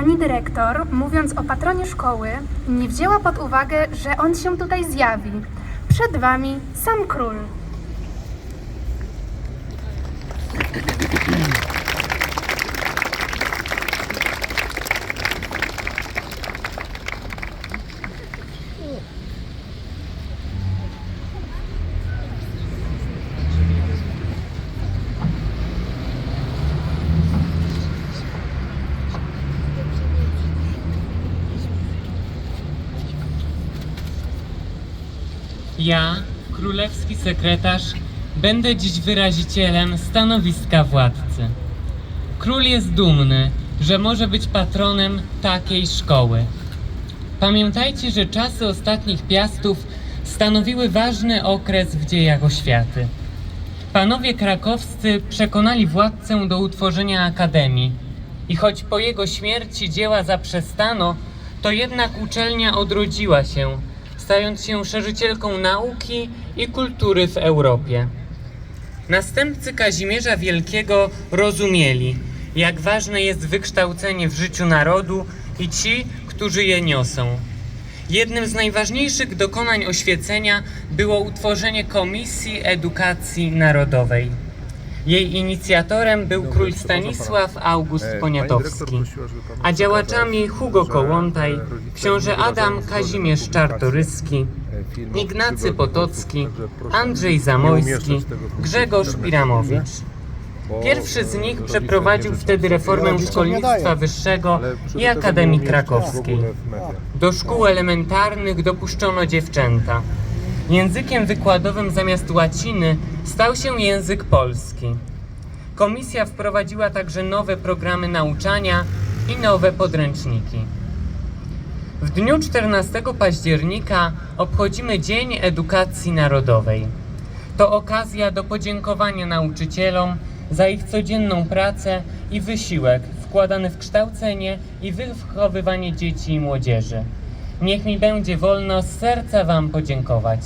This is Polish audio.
Pani dyrektor, mówiąc o patronie szkoły, nie wzięła pod uwagę, że on się tutaj zjawi. Przed wami sam król. Ja, królewski sekretarz, będę dziś wyrazicielem stanowiska władcy. Król jest dumny, że może być patronem takiej szkoły. Pamiętajcie, że czasy ostatnich piastów stanowiły ważny okres w dziejach oświaty. Panowie krakowscy przekonali władcę do utworzenia akademii i choć po jego śmierci dzieła zaprzestano, to jednak uczelnia odrodziła się, stając się szerzycielką nauki i kultury w Europie. Następcy Kazimierza Wielkiego rozumieli, jak ważne jest wykształcenie w życiu narodu i ci, którzy je niosą. Jednym z najważniejszych dokonań oświecenia było utworzenie Komisji Edukacji Narodowej. Jej inicjatorem był król Stanisław August Poniatowski, a działaczami Hugo Kołłątaj, książę Adam Kazimierz Czartoryski, Ignacy Potocki, Andrzej Zamojski, Grzegorz Piramowicz. Pierwszy z nich przeprowadził wtedy reformę szkolnictwa wyższego i Akademii Krakowskiej. Do szkół elementarnych dopuszczono dziewczęta. Językiem wykładowym zamiast łaciny stał się język polski. Komisja wprowadziła także nowe programy nauczania i nowe podręczniki. W dniu 14 października obchodzimy Dzień Edukacji Narodowej. To okazja do podziękowania nauczycielom za ich codzienną pracę i wysiłek wkładany w kształcenie i wychowywanie dzieci i młodzieży. Niech mi będzie wolno z serca Wam podziękować.